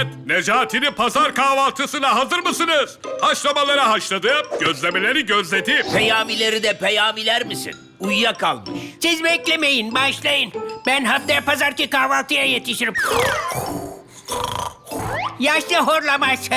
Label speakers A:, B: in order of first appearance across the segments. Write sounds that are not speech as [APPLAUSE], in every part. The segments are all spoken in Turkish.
A: Evet, Necati'nin pazar kahvaltısına hazır mısınız? Haşlamaları haşladım, gözlemeleri gözledim.
B: Peyamileri de peyamiler misin? Uyuyakalmış.
C: Siz beklemeyin, başlayın. Ben haftaya pazarki kahvaltıya yetişirim. Yaşlı horlaması.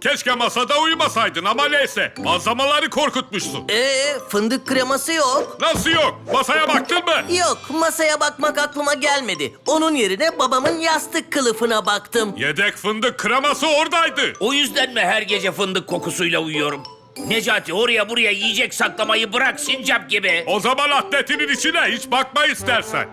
A: Keşke masada uyumasaydın ama neyse. Malzamaları korkutmuşsun.
D: Ee, fındık kreması yok.
A: Nasıl yok? Masaya baktın mı?
D: Yok, masaya bakmak aklıma gelmedi. Onun yerine babamın yastık kılıfına baktım.
A: Yedek fındık kreması oradaydı.
B: O yüzden mi her gece fındık kokusuyla uyuyorum? Necati oraya buraya yiyecek saklamayı bırak sincap gibi.
A: O zaman atletinin içine hiç bakma istersen.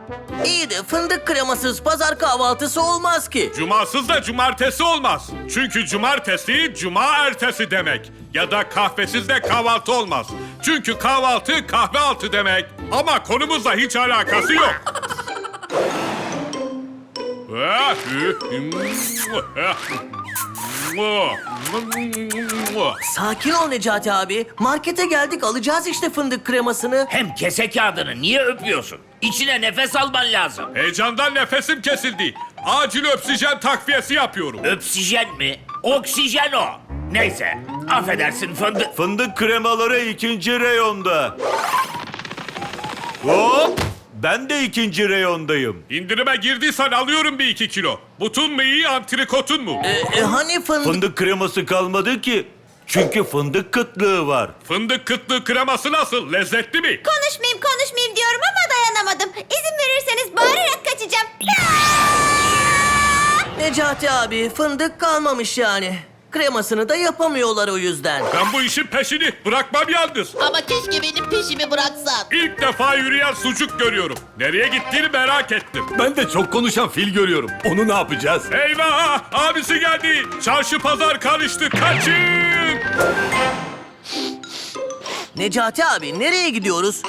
D: İyi de fındık kremasız pazar kahvaltısı olmaz ki.
A: Cumasız da cumartesi olmaz. Çünkü cumartesi cuma ertesi demek. Ya da kahvesiz de kahvaltı olmaz. Çünkü kahvaltı kahve altı demek. Ama konumuzla hiç alakası yok. [LAUGHS]
D: Sakin ol Necati abi. Markete geldik alacağız işte fındık kremasını.
B: Hem kese kağıdını niye öpüyorsun? İçine nefes alman lazım.
A: Heyecandan nefesim kesildi. Acil oksijen takviyesi yapıyorum.
B: Öksijen mi? Oksijen o. Neyse, affedersin fındık.
E: Fındık kremaları ikinci reyonda. Hop! Ben de ikinci reyondayım.
A: İndirime girdiysen alıyorum bir iki kilo. Butun mu iyi, antrikotun mu?
D: Ee, e, hani fındık...
E: Fındık kreması kalmadı ki. Çünkü fındık kıtlığı var.
A: Fındık kıtlığı kreması nasıl? Lezzetli mi?
F: Konuşmayayım konuşmayayım diyorum ama dayanamadım. İzin verirseniz bağırarak kaçacağım.
D: Necati abi fındık kalmamış yani. Kremasını da yapamıyorlar o yüzden.
A: Ben bu işin peşini bırakmam yalnız.
F: Ama keşke benim peşimi bıraksan.
A: İlk defa yürüyen sucuk görüyorum. Nereye gittiğini merak ettim.
G: Ben de çok konuşan fil görüyorum. Onu ne yapacağız?
A: Eyvah! Abisi geldi. Çarşı pazar karıştı. Kaçın!
D: Necati abi nereye gidiyoruz?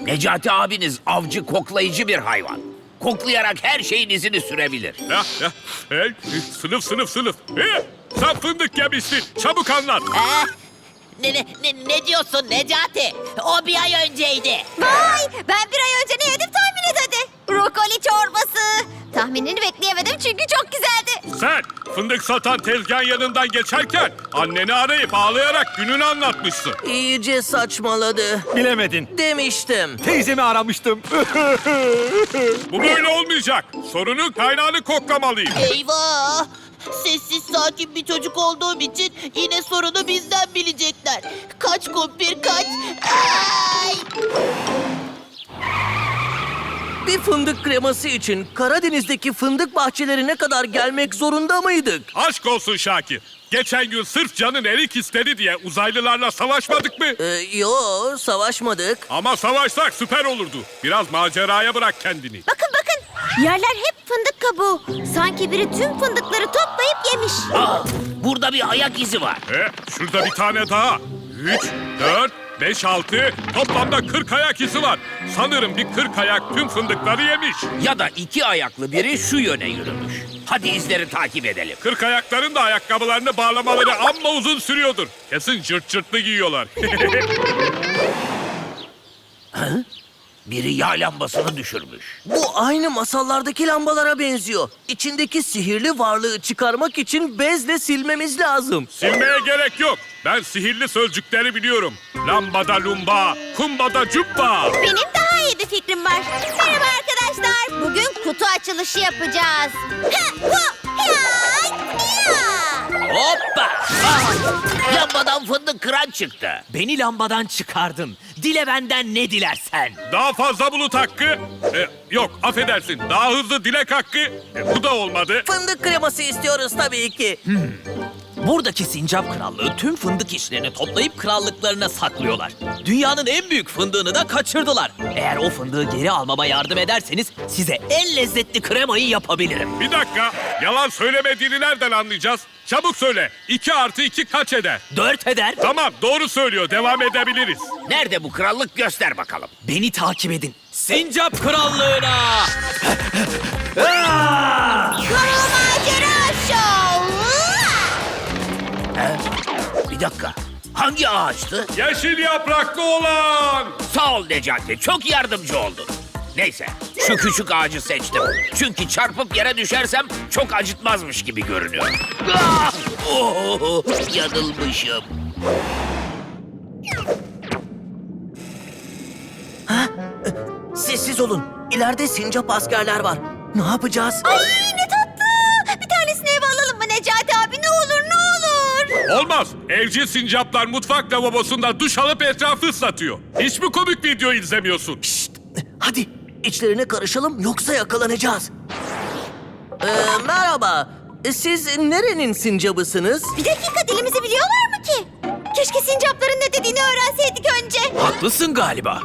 B: Necati abiniz avcı koklayıcı bir hayvan. Koklayarak her şeyin izini sürebilir.
A: Ya, ya. Hey, sınıf sınıf sınıf. Hey, sen fındık yemişsin. Çabuk anlat.
F: Eh, ne, ne, ne, ne diyorsun Necati? O bir ay önceydi. Vay ben bir ay önce ne yedim tahmin et hadi. Brokoli çorbası. Tahminini bekleyemedim çünkü çok güzeldi.
A: Sen fındık satan tezgahın yanından geçerken anneni arayıp ağlayarak gününü anlatmışsın.
D: İyice saçmaladı.
G: Bilemedin.
D: Demiştim.
G: Teyzemi aramıştım.
A: Bu böyle olmayacak. Sorunun kaynağını koklamalıyım.
F: Eyvah! Sessiz sakin bir çocuk olduğum için yine sorunu bizden bilecekler. Kaç kumpir kaç. Ay!
D: Bir fındık kreması için Karadeniz'deki fındık bahçelerine kadar gelmek zorunda mıydık?
A: Aşk olsun Şakir. Geçen gün sırf canın erik istedi diye uzaylılarla savaşmadık mı?
D: Ee, yo savaşmadık.
A: Ama savaşsak süper olurdu. Biraz maceraya bırak kendini.
F: Bakın. Yerler hep fındık kabuğu. Sanki biri tüm fındıkları toplayıp yemiş.
B: Aa, burada bir ayak izi var.
A: E, şurada bir tane daha. Üç, dört, beş, altı. Toplamda kırk ayak izi var. Sanırım bir kırk ayak tüm fındıkları yemiş.
B: Ya da iki ayaklı biri şu yöne yürümüş. Hadi izleri takip edelim.
A: Kırk ayakların da ayakkabılarını bağlamaları amma uzun sürüyordur. Kesin cırt cırtlı giyiyorlar. [LAUGHS]
B: Biri yağ lambasını düşürmüş.
D: Bu aynı masallardaki lambalara benziyor. İçindeki sihirli varlığı çıkarmak için bezle silmemiz lazım.
A: Silmeye gerek yok. Ben sihirli sözcükleri biliyorum. Lambada lumba, kumbada cubba.
F: Benim daha iyi bir fikrim var. Merhaba arkadaşlar. Bugün kutu açılışı yapacağız. Ha, hu, ya, ya.
B: Hoppa! Ah! Lambadan fındık kıran çıktı.
C: Beni lambadan çıkardın. Dile benden ne dilersen.
A: Daha fazla bulut hakkı. E, yok affedersin. Daha hızlı dilek hakkı. E, bu da olmadı.
D: Fındık kreması istiyoruz tabii ki.
C: Buradaki sincap krallığı tüm fındık işlerini toplayıp krallıklarına saklıyorlar. Dünyanın en büyük fındığını da kaçırdılar. Eğer o fındığı geri almama yardım ederseniz size en lezzetli kremayı yapabilirim.
A: Bir dakika. Yalan söylemediğini nereden anlayacağız? Çabuk söyle. 2 artı 2 kaç eder?
C: Dört eder.
A: Tamam doğru söylüyor. Devam edebiliriz.
B: Nerede bu krallık göster bakalım.
C: Beni takip edin. Sincap krallığına.
F: Macera
B: Bir dakika. Hangi ağaçtı?
A: Yeşil yapraklı olan.
B: Sağ ol Necati. Çok yardımcı oldun. Neyse şu küçük ağacı seçtim. Çünkü çarpıp yere düşersem çok acıtmazmış gibi görünüyor. Ah! Oh, yanılmışım.
D: Sessiz olun. İleride sincap askerler var. Ne yapacağız?
F: Ay ne
A: Olmaz. Evcil sincaplar mutfak lavabosunda duş alıp etrafı ıslatıyor. Hiç mi komik video izlemiyorsun?
D: Şşt, hadi içlerine karışalım yoksa yakalanacağız. Ee, merhaba. Siz nerenin sincabısınız?
F: Bir dakika dilimizi biliyorlar mı ki? Keşke sincapların ne dediğini öğrenseydik önce.
C: Haklısın galiba.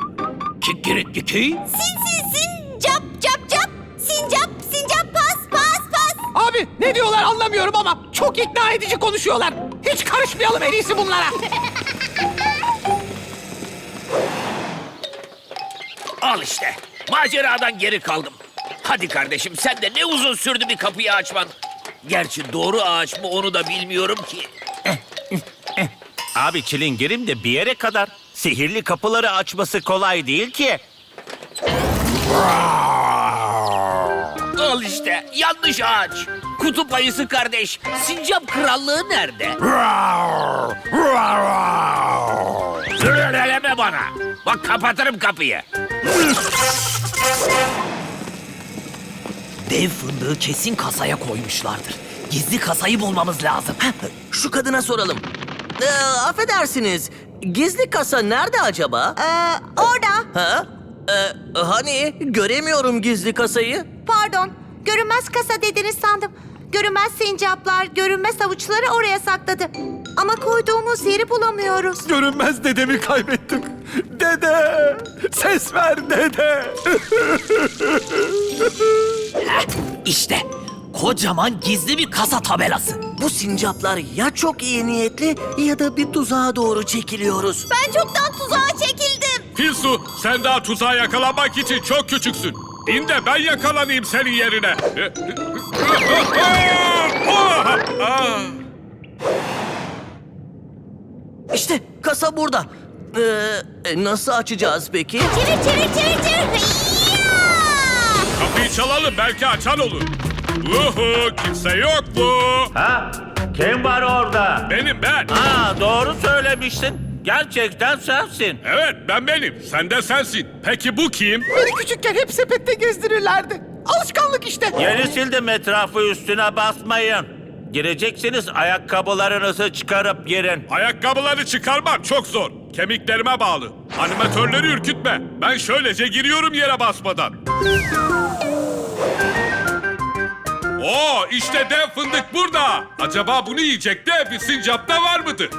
C: Kikirit kiki.
F: Sin sin sin cap cap cap. Sincap sincap pas pas pas.
H: Abi ne diyorlar anlamıyorum ama çok ikna edici konuşuyorlar. Hiç karışmayalım en iyisi bunlara.
B: Al işte. Maceradan geri kaldım. Hadi kardeşim sen de ne uzun sürdü bir kapıyı açman. Gerçi doğru ağaç mı onu da bilmiyorum ki.
E: Abi çilingirim de bir yere kadar. Sihirli kapıları açması kolay değil ki.
B: Al işte yanlış ağaç. Kutup ayısı kardeş. Sincap krallığı nerede? Zırreleme bana. Bak kapatırım kapıyı.
C: Dev fındığı kesin kasaya koymuşlardır. Gizli kasayı bulmamız lazım.
D: Şu kadına soralım. Ee, affedersiniz. Gizli kasa nerede acaba?
F: Ee, orada.
D: Ha? Ee, hani göremiyorum gizli kasayı.
F: Pardon. Görünmez kasa dediniz sandım. Görünmez sincaplar, görünmez avuçları oraya sakladı. Ama koyduğumuz yeri bulamıyoruz.
G: Görünmez dedemi kaybettim. Dede! Ses ver dede! [LAUGHS]
C: İşte kocaman gizli bir kasa tabelası.
D: Bu sincaplar ya çok iyi niyetli ya da bir tuzağa doğru çekiliyoruz.
F: Ben çoktan tuzağa çekildim.
A: Filsu sen daha tuzağa yakalanmak için çok küçüksün. İn de ben yakalanayım senin yerine. [LAUGHS]
D: İşte kasa burada. Ee, nasıl açacağız peki?
F: Çevir çevir çevir çevir. Ya!
A: Kapıyı çalalım belki açan olur. Uhu kimse yok mu?
E: Ha? Kim var orada?
A: Benim ben.
E: Ha doğru söylemişsin. Gerçekten sensin.
A: Evet ben benim. Sen de sensin. Peki bu kim?
H: Beni küçükken hep sepette gezdirirlerdi. Alışkanlık işte.
E: Yeni sildim etrafı üstüne basmayın. Gireceksiniz ayakkabılarınızı çıkarıp girin.
A: Ayakkabıları çıkarmak çok zor. Kemiklerime bağlı. Animatörleri ürkütme. Ben şöylece giriyorum yere basmadan. Oo işte dev fındık burada. Acaba bunu yiyecek de bir sincap da var mıdır?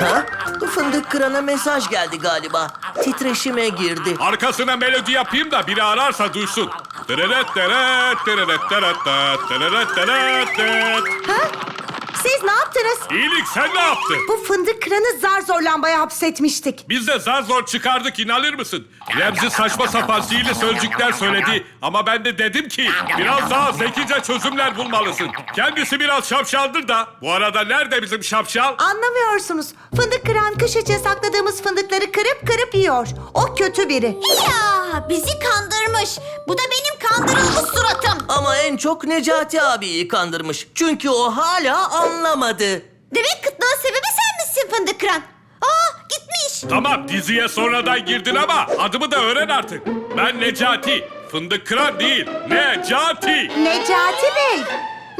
D: Ha? Fındık kırana mesaj geldi galiba. Titreşime girdi.
A: Arkasına melodi yapayım da biri ararsa duysun. Tırırıt tırıt, tırırıt tırıt tırıt, tırırıt tırıt tırıt.
I: Siz ne yaptınız?
A: İyilik sen ne yaptın?
I: Bu fındık kıranı zar zor lambaya hapsetmiştik.
A: Biz de zar zor çıkardık inanır mısın? Remzi saçma sapan sihirli sözcükler söyledi. Ama ben de dedim ki biraz daha zekice çözümler bulmalısın. Kendisi biraz şapşaldır da. Bu arada nerede bizim şapşal?
I: Anlamıyorsunuz. Fındık kıran kış için sakladığımız fındıkları kırıp kırıp yiyor. O kötü biri.
F: Ya bizi kandırmış. Bu da benim kandırılmış suratım.
D: Ama en çok Necati abiyi kandırmış. Çünkü o hala anlamadı.
F: Demek kıtlığın sebebi sen misin fındık kıran? Aa gitmiş.
A: Tamam diziye sonradan girdin ama adımı da öğren artık. Ben Necati. Fındık kıran değil. Necati.
I: Necati Bey,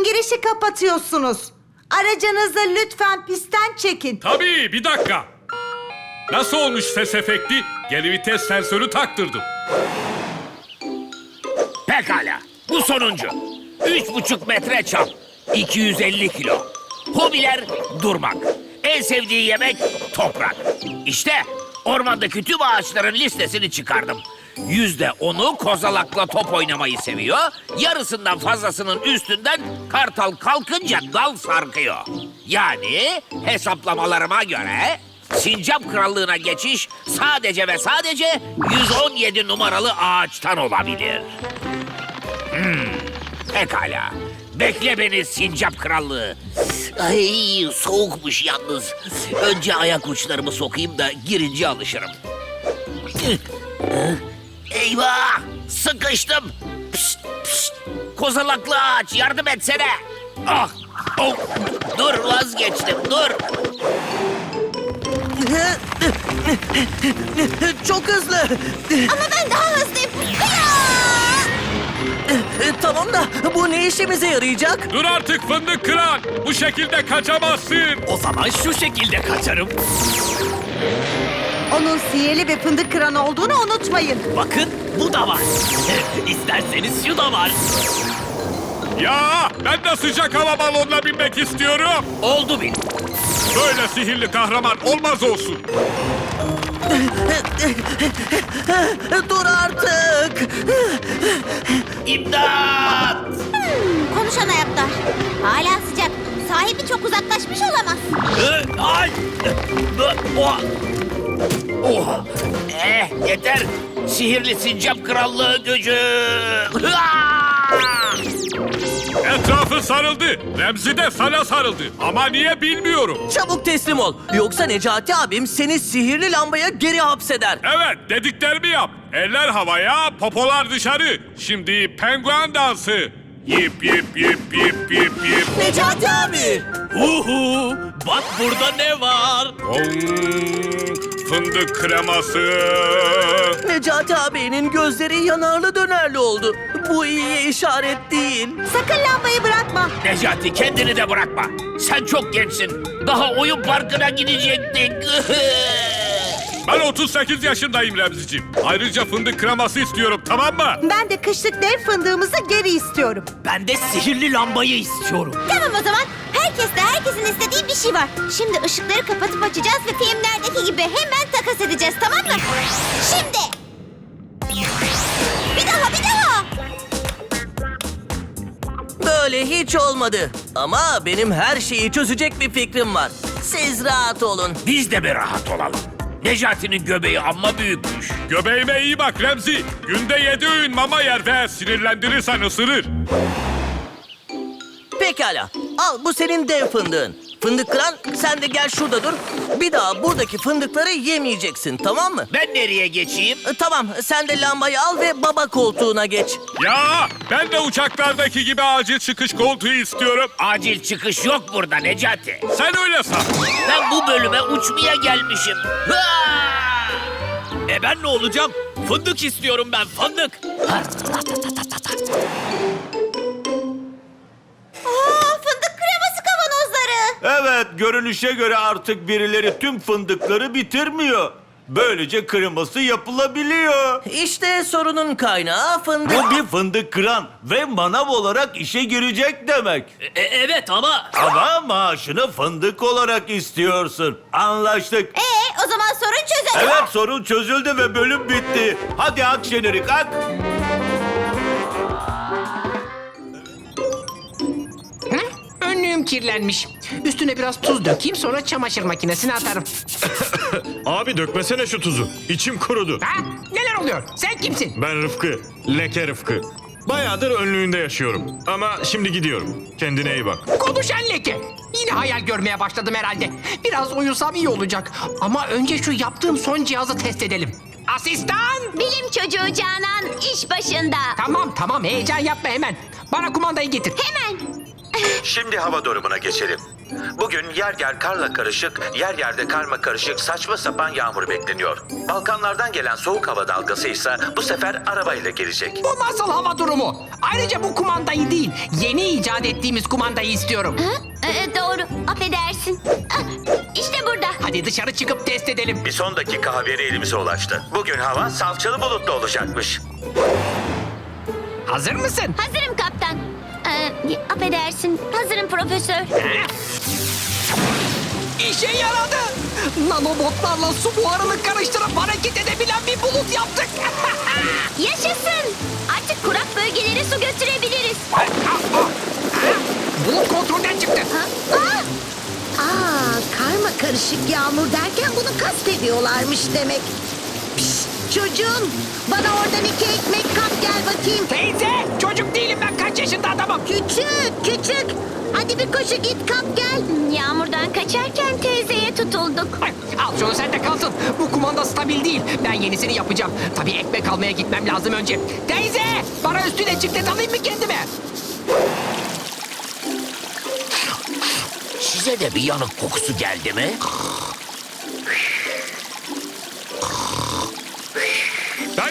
I: girişi kapatıyorsunuz. Aracınızı lütfen pistten çekin.
A: Tabii bir dakika. Nasıl olmuş ses efekti? Geri vites sensörü taktırdım.
B: Pekala. Bu sonuncu. Üç buçuk metre çap. 250 kilo. Hobiler durmak. En sevdiği yemek toprak. İşte ormandaki tüm ağaçların listesini çıkardım. Yüzde onu kozalakla top oynamayı seviyor. Yarısından fazlasının üstünden kartal kalkınca dal sarkıyor. Yani hesaplamalarıma göre Sincap Krallığına geçiş sadece ve sadece 117 numaralı ağaçtan olabilir. Pekala. Bekle beni sincap krallığı. Ay soğukmuş yalnız. Önce ayak uçlarımı sokayım da girince alışırım. Eyvah! Sıkıştım. Pişt, pişt. Kozalaklı ağaç yardım etsene. Ah! Oh. Dur vazgeçtim dur.
D: Çok hızlı.
F: Ama ben daha hızlıyım.
D: Tamam da bu ne işimize yarayacak?
A: Dur artık fındık kıran. Bu şekilde kaçamazsın.
C: O zaman şu şekilde kaçarım.
I: Onun sihirli ve fındık kıran olduğunu unutmayın.
C: Bakın bu da var. [LAUGHS] İsterseniz şu da var.
A: Ya ben de sıcak hava balonuna binmek istiyorum.
B: Oldu bil.
A: Böyle sihirli kahraman olmaz olsun.
D: Dur artık.
B: İmdat!
F: Hmm, konuşan ayaklar. Hala sıcak. Sahibi çok uzaklaşmış olamaz.
B: Ay! Oha! Oha! Eh yeter! Sihirli sincap krallığı gücü! Hıa!
A: Etrafı sarıldı. Remzi de sana sarıldı. Ama niye bilmiyorum.
D: Çabuk teslim ol. Yoksa Necati abim seni sihirli lambaya geri hapseder.
A: Evet dediklerimi yap. Eller havaya, popolar dışarı. Şimdi penguen dansı. Yip yip yip yip yip yip.
D: Necati abi.
C: Uhu, bak burada ne var?
A: Om, fındık kreması.
D: Necati abinin gözleri yanarlı dönerli oldu. Bu iyi işaret değil.
F: Sakın lambayı bırakma.
B: Necati kendini de bırakma. Sen çok gençsin. Daha oyun parkına gidecektik. [LAUGHS]
A: Ben 38 yaşındayım Remziciğim. Ayrıca fındık kreması istiyorum tamam mı?
I: Ben de kışlık dev fındığımızı geri istiyorum.
C: Ben de sihirli lambayı istiyorum.
F: Tamam o zaman. Herkeste herkesin istediği bir şey var. Şimdi ışıkları kapatıp açacağız ve filmlerdeki gibi hemen takas edeceğiz tamam mı? Şimdi. Bir daha bir daha.
D: Böyle hiç olmadı. Ama benim her şeyi çözecek bir fikrim var. Siz rahat olun.
B: Biz de bir rahat olalım. Necati'nin göbeği amma büyükmüş.
A: Göbeğime iyi bak Remzi. Günde yedi öğün mama yer ve sinirlendirirsen ısırır.
D: Pekala. Al bu senin dev fındığın. Fındık kıran sen de gel şurada dur. Bir daha buradaki fındıkları yemeyeceksin tamam mı?
B: Ben nereye geçeyim?
D: E, Tamam sen de lambayı al ve baba koltuğuna geç.
A: Ya ben de uçaklardaki gibi acil çıkış koltuğu istiyorum.
B: Acil çıkış yok burada Necati.
A: Sen öyle san.
B: Ben bu bölüme uçmaya gelmişim. Hıa!
C: E ben ne olacağım? Fındık istiyorum ben fındık.
E: Evet, görünüşe göre artık birileri tüm fındıkları bitirmiyor. Böylece kırması yapılabiliyor.
D: İşte sorunun kaynağı fındık.
E: Bu bir fındık kıran ve manav olarak işe girecek demek.
C: E, evet ama
E: Ama maaşını fındık olarak istiyorsun. Anlaştık.
F: Ee, o zaman sorun çözelim.
E: Evet sorun çözüldü ve bölüm bitti. Hadi ak jenerik ak.
H: Önlüğüm kirlenmiş. Üstüne biraz tuz dökeyim sonra çamaşır makinesine atarım. [COUGHS]
J: Abi dökmesene şu tuzu. İçim kurudu.
H: Ha? Neler oluyor? Sen kimsin?
J: Ben Rıfkı. Leke Rıfkı. Bayağıdır önlüğünde yaşıyorum. Ama şimdi gidiyorum. Kendine iyi bak.
H: Konuşan leke. Yine hayal görmeye başladım herhalde. Biraz uyusam iyi olacak. Ama önce şu yaptığım son cihazı test edelim. Asistan!
F: Bilim çocuğu Canan iş başında.
H: Tamam tamam heyecan yapma hemen. Bana kumandayı getir.
F: Hemen.
K: Şimdi hava durumuna geçelim. Bugün yer yer karla karışık, yer yerde karma karışık saçma sapan yağmur bekleniyor. Balkanlardan gelen soğuk hava dalgası ise bu sefer arabayla gelecek.
H: Bu nasıl hava durumu? Ayrıca bu kumandayı değil, yeni icat ettiğimiz kumandayı istiyorum.
F: Ee, doğru. Affedersin. Ah, İşte burada.
H: Hadi dışarı çıkıp test edelim.
K: Bir son dakika haberi elimize ulaştı. Bugün hava salçalı bulutlu olacakmış.
H: Hazır mısın?
F: Hazırım affedersin. Hazırım profesör.
H: İşe yaradı. Nanobotlarla su buharını karıştırıp hareket edebilen bir bulut yaptık. [LAUGHS]
F: Yaşasın. Artık kurak bölgelere su götürebiliriz.
H: bulut kontrolden çıktı.
F: Ha? Aa!
I: Aa, karma karışık yağmur derken bunu kastediyorlarmış demek. Çocuğum bana oradan iki ekmek kap gel bakayım.
H: Teyze, çocuk değilim ben kaç yaşında adamım.
I: Küçük küçük. Hadi bir koşu git kap gel.
F: Yağmurdan kaçarken teyzeye tutulduk.
H: Ay, al şunu sen de kalsın. Bu kumanda stabil değil. Ben
L: yenisini yapacağım. Tabii ekmek almaya gitmem lazım önce. Teyze! Bana üstüne ciklet alayım mı kendime?
B: Size de bir yanık kokusu geldi mi?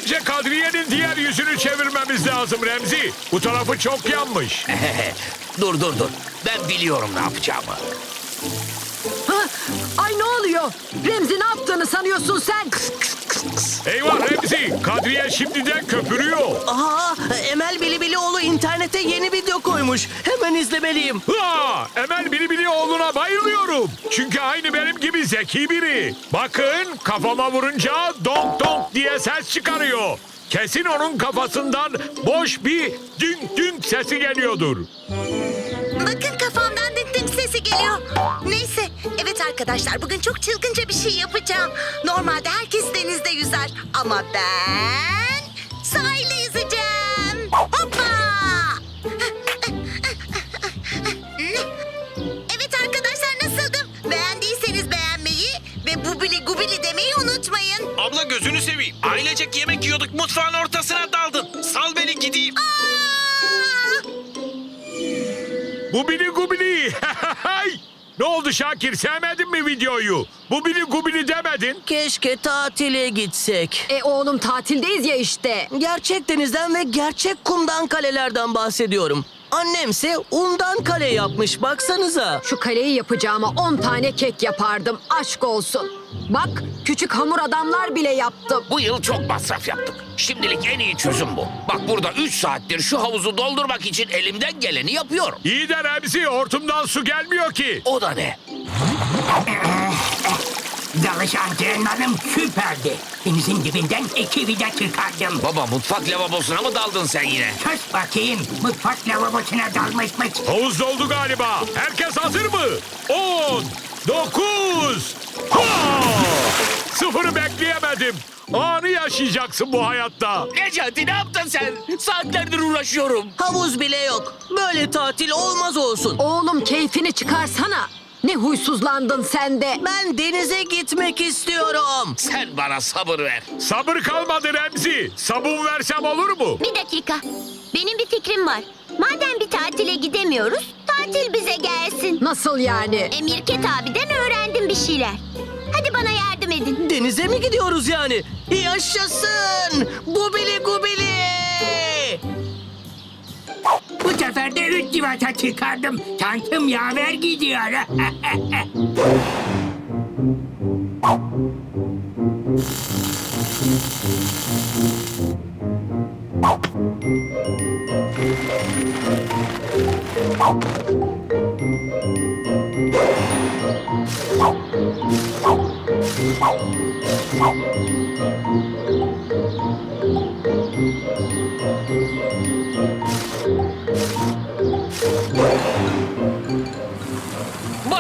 J: Bence Kadriye'nin diğer yüzünü çevirmemiz lazım Remzi. Bu tarafı çok yanmış. [LAUGHS]
B: dur dur dur. Ben biliyorum ne yapacağımı.
M: Ay ne oluyor? Remzi ne yaptığını sanıyorsun sen?
J: Eyvah Remzi, Kadriye şimdiden köpürüyor.
D: Aha Emel Bilibilioğlu internete yeni video koymuş. Hemen izlemeliyim.
J: Ha, Emel Bilibili oğluna bayılıyorum. Çünkü aynı benim gibi zeki biri. Bakın kafama vurunca donk donk diye ses çıkarıyor. Kesin onun kafasından boş bir dünk dünk sesi geliyordur.
M: Bakın kafamdan dink dink sesi geliyor. Neyse, evet arkadaşlar bugün çok çılgınca bir şey yapacağım. Normalde herkes denizde yüzer ama ben sahilde yüzeceğim. Hoppa! Evet arkadaşlar nasıldım? Beğendiyseniz beğenmeyi ve bubili gubili demeyi unutmayın.
G: Abla gözünü seveyim. Ailecek yemek yiyorduk mutfağın
J: oldu Şakir sevmedin mi videoyu? Bu bili gubili demedin.
D: Keşke tatile gitsek.
M: E oğlum tatildeyiz ya işte.
D: Gerçek denizden ve gerçek kumdan kalelerden bahsediyorum. Annemse undan kale yapmış baksanıza.
M: Şu kaleyi yapacağıma 10 tane kek yapardım. Aşk olsun. Bak küçük hamur adamlar bile yaptım.
B: Bu yıl çok masraf yaptık. Şimdilik en iyi çözüm bu. Bak burada 3 saattir şu havuzu doldurmak için elimden geleni yapıyorum.
J: İyi de Remzi hortumdan su gelmiyor ki.
B: O da ne?
L: Dalış antrenmanım süperdi. Denizin dibinden iki vida çıkardım.
B: Baba mutfak lavabosuna mı daldın sen yine?
L: Sus bakayım. Mutfak lavabosuna dalmış mı?
J: Havuz doldu galiba. Herkes hazır mı? 10, 9, Sıfırı bekleyemedim. Anı yaşayacaksın bu hayatta.
B: Necati ne yaptın sen? Saatlerdir uğraşıyorum.
D: Havuz bile yok. Böyle tatil olmaz olsun.
M: Oğlum keyfini çıkarsana. Ne huysuzlandın sen de.
D: Ben denize gitmek istiyorum.
B: Sen bana sabır ver.
J: Sabır kalmadı Remzi. Sabun versem olur mu?
N: Bir dakika. Benim bir fikrim var. Madem bir tatile gidemiyoruz, tatil bize gelsin.
M: Nasıl yani?
N: E Mirket abiden öğrendim bir şeyler. Hadi bana yardım edin.
D: Denize mi gidiyoruz yani? Yaşasın! Bubili gubili!
L: Bu sefer de üç civata çıkardım. Şansım yaver gidiyor. [LAUGHS]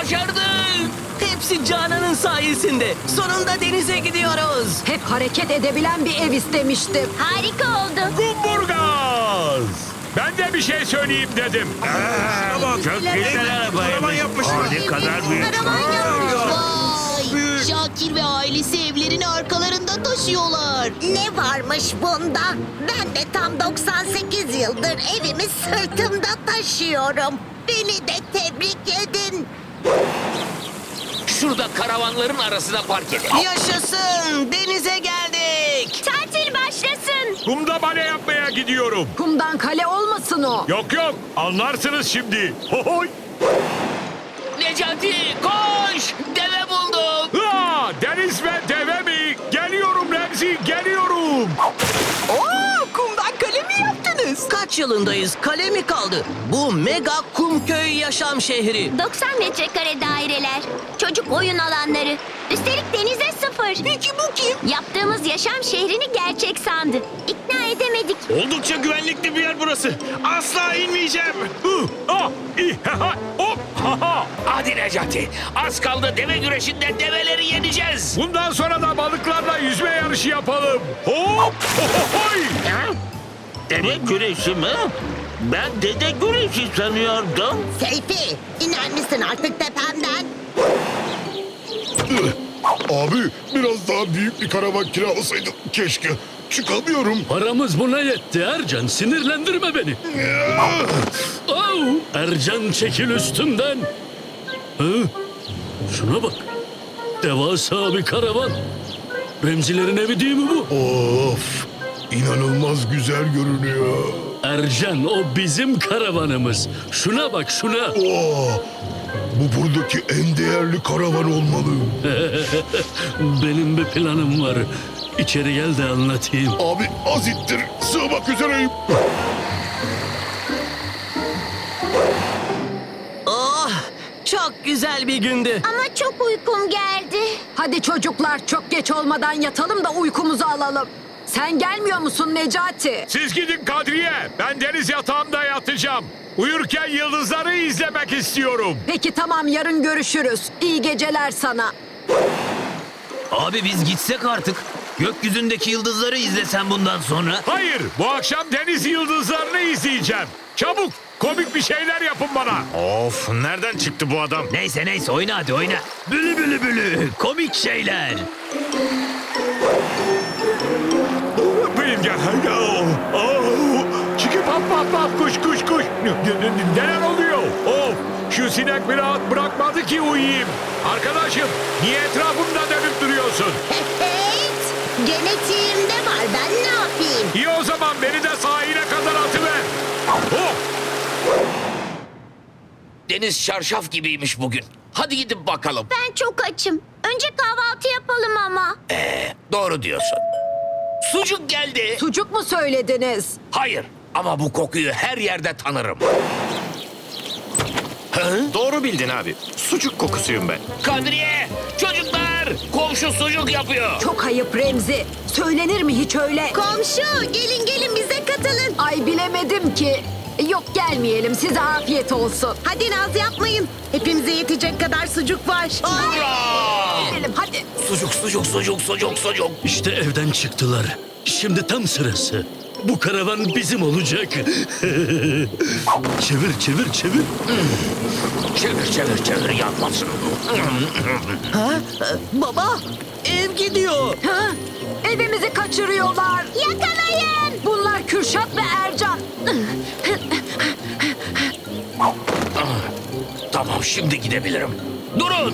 B: Başardık.
D: Hepsi Canan'ın sayesinde. Sonunda denize gidiyoruz.
M: Hep hareket edebilen bir ev istemiştim.
N: Harika oldu.
J: Kumburgaz. Ben de bir şey söyleyeyim dedim.
E: Çok güzel arabaymış. Ne kadar büyük.
N: Karavan yapmış. Vay! Şakir ve ailesi evlerini arkalarında taşıyorlar.
M: Ne varmış bunda? Ben de tam 98 yıldır evimi sırtımda taşıyorum. Beni de tebrik edin.
B: Şurada karavanların arasına park edelim.
D: Yaşasın! Denize geldik.
N: Tatil başlasın.
J: Kumda bale yapmaya gidiyorum.
M: Kumdan kale olmasın o.
J: Yok yok anlarsınız şimdi. Hohoy.
B: Necati koş! Deve buldum.
J: Ha, deniz ve deve mi? Geliyorum Remzi geliyorum.
D: Oo, 2023 yılındayız. Kale mi kaldı? Bu mega kumköy yaşam şehri.
N: 90 metrekare daireler, çocuk oyun alanları, üstelik denize sıfır.
D: Peki bu kim?
N: Yaptığımız yaşam şehrini gerçek sandı. İkna edemedik.
J: Oldukça güvenlikli bir yer burası. Asla inmeyeceğim. Hı, ha.
B: Hadi Necati. Az kaldı deve güreşinde develeri yeneceğiz.
J: Bundan sonra da balıklarla yüzme yarışı yapalım. Hop,
E: Deve güreşi mi? Ben dede güreşi sanıyordum.
M: Seyfi, iner misin artık tepemden?
O: Abi biraz daha büyük bir karavan kiralasaydım keşke. Çıkamıyorum.
J: Paramız buna yetti Ercan. Sinirlendirme beni. Au! Ercan çekil üstümden. Hı? Şuna bak. Devasa bir karavan. Remzilerin evi değil mi bu?
O: Of inanılmaz güzel görünüyor.
J: Ercan o bizim karavanımız. Şuna bak şuna.
O: Oo, bu buradaki en değerli karavan olmalı. [LAUGHS]
J: Benim bir planım var. İçeri gel de anlatayım.
O: Abi az ittir sığmak üzereyim.
D: Oh, çok güzel bir gündü.
F: Ama çok uykum geldi.
M: Hadi çocuklar çok geç olmadan yatalım da uykumuzu alalım. Sen gelmiyor musun Necati?
J: Siz gidin Kadriye. Ben deniz yatağımda yatacağım. Uyurken yıldızları izlemek istiyorum.
M: Peki tamam yarın görüşürüz. İyi geceler sana.
C: Abi biz gitsek artık. Gökyüzündeki yıldızları izlesen bundan sonra.
J: Hayır, bu akşam deniz yıldızlarını izleyeceğim. Çabuk, komik bir şeyler yapın bana.
E: Of nereden çıktı bu adam?
C: Neyse neyse oyna hadi oyna. Bülü bülü bülü. Komik şeyler.
J: Çıkıp hap hap hap kuş kuş kuş. Neler oluyor? Of, şu sinek bir rahat bırakmadı ki uyuyayım. Arkadaşım, niye etrafımda dönüp duruyorsun?
F: Evet. Genetiğimde var. Ben ne yapayım?
J: İyi o zaman beni de sahile kadar atıver. Oh,
B: Deniz çarşaf gibiymiş bugün. Hadi gidip bakalım.
F: Ben çok açım. Önce kahvaltı yapalım ama.
B: Doğru diyorsun. Sucuk geldi.
M: Sucuk mu söylediniz?
B: Hayır ama bu kokuyu her yerde tanırım.
E: Doğru bildin abi. Sucuk kokusuyum ben.
B: Kadriye, çocuklar, komşu sucuk yapıyor.
M: Çok ayıp Remzi. Söylenir mi hiç öyle?
F: Komşu gelin gelin bize katılın.
M: Ay bilemedim ki. Yok gelmeyelim size afiyet olsun.
I: Hadi naz yapmayın. Hepimize yetecek kadar sucuk var.
M: Gidelim hadi.
B: Sucuk, sucuk, sucuk, sucuk, sucuk.
J: İşte evden çıktılar. Şimdi tam sırası. Bu karavan bizim olacak. [LAUGHS] çevir çevir çevir.
B: Çevir, çevir, çevir yanmasın.
D: Ha? Baba, ev gidiyor.
M: Ha? Evimizi kaçırıyorlar.
F: Yakalayın.
M: Bunlar Kürşat ve Ercan.
B: Tamam, şimdi gidebilirim. Durun.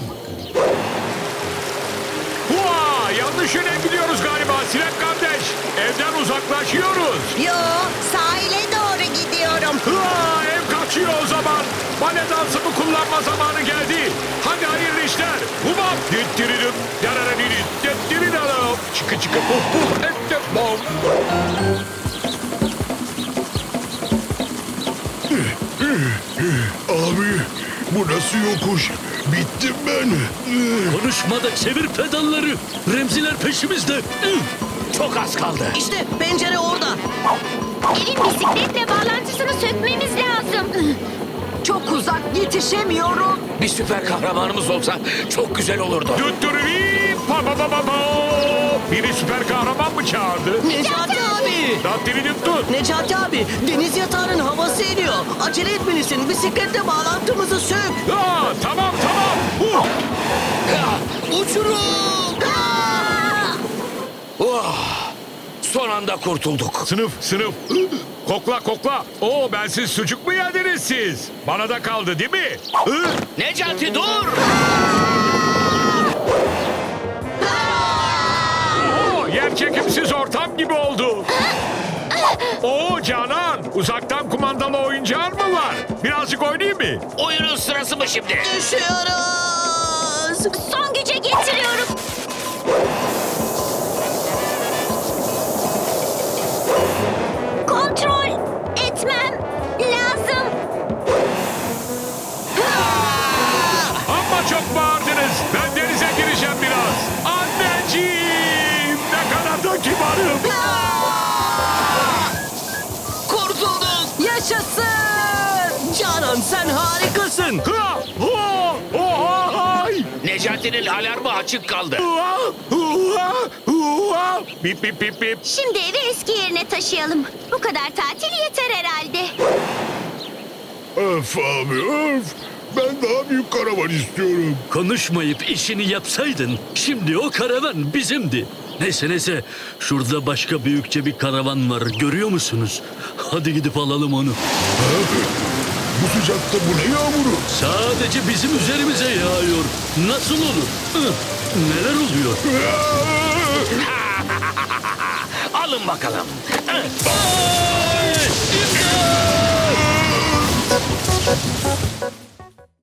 J: Hua, yanlış yöne gidiyoruz galiba Sinek kardeş. Evden uzaklaşıyoruz.
I: Yo sahile doğru gidiyorum.
J: Hua, ev kaçıyor o zaman. Bale dansımı kullanma zamanı geldi. Hadi hayırlı işler. Humam. Dittiririm. Yararanirim. Dittiririm. Çıkı çıkı puf puf. Ette bom.
O: Abi bu nasıl yokuş? Bittim ben.
J: Konuşma da çevir pedalları. Remziler peşimizde.
B: Çok az kaldı.
D: İşte pencere orada.
F: Evin bisikletle bağlantısını sökmemiz lazım.
M: Çok uzak yetişemiyorum.
B: Bir süper kahramanımız olsa çok güzel olurdu.
J: Düttürüri. Pa pa pa pa pa. Biri süper kahraman mı çağırdı?
D: Necati abi.
J: Dattiririm tut.
D: Necati abi, deniz yatağının havası iniyor. Acele etmelisin, bisikletle bağlantımızı sök.
J: Aa, tamam tamam. Uh.
B: Uçurum. Oh, son anda kurtulduk.
J: Sınıf sınıf. Kokla kokla. Oo bensiz sucuk mu yediniz siz? Bana da kaldı değil mi? Hı?
B: Necati dur.
J: Çekimsiz ortam gibi oldu. Oo Canan uzaktan kumandalı oyuncağın mı var? Birazcık oynayayım mı?
B: Oyunun sırası mı şimdi?
D: Düşüyoruz.
F: Son güce getiriyorum.
D: Canan sen harikasın.
J: Ha! Ohay!
B: Necati'nin alarmı açık kaldı.
J: Hua! Hua! Hua! Bip bip bip bip.
F: Şimdi evi eski yerine taşıyalım. Bu kadar tatil yeter herhalde.
O: Öf abi öf. Ben daha büyük karavan istiyorum.
P: Konuşmayıp işini yapsaydın şimdi o karavan bizimdi. Neyse neyse şurada başka büyükçe bir karavan var görüyor musunuz? Hadi gidip alalım onu.
O: Bu sıcakta bu ne yağmuru?
P: Sadece bizim üzerimize yağıyor. Nasıl olur? Neler oluyor? [LAUGHS]
B: Alın bakalım.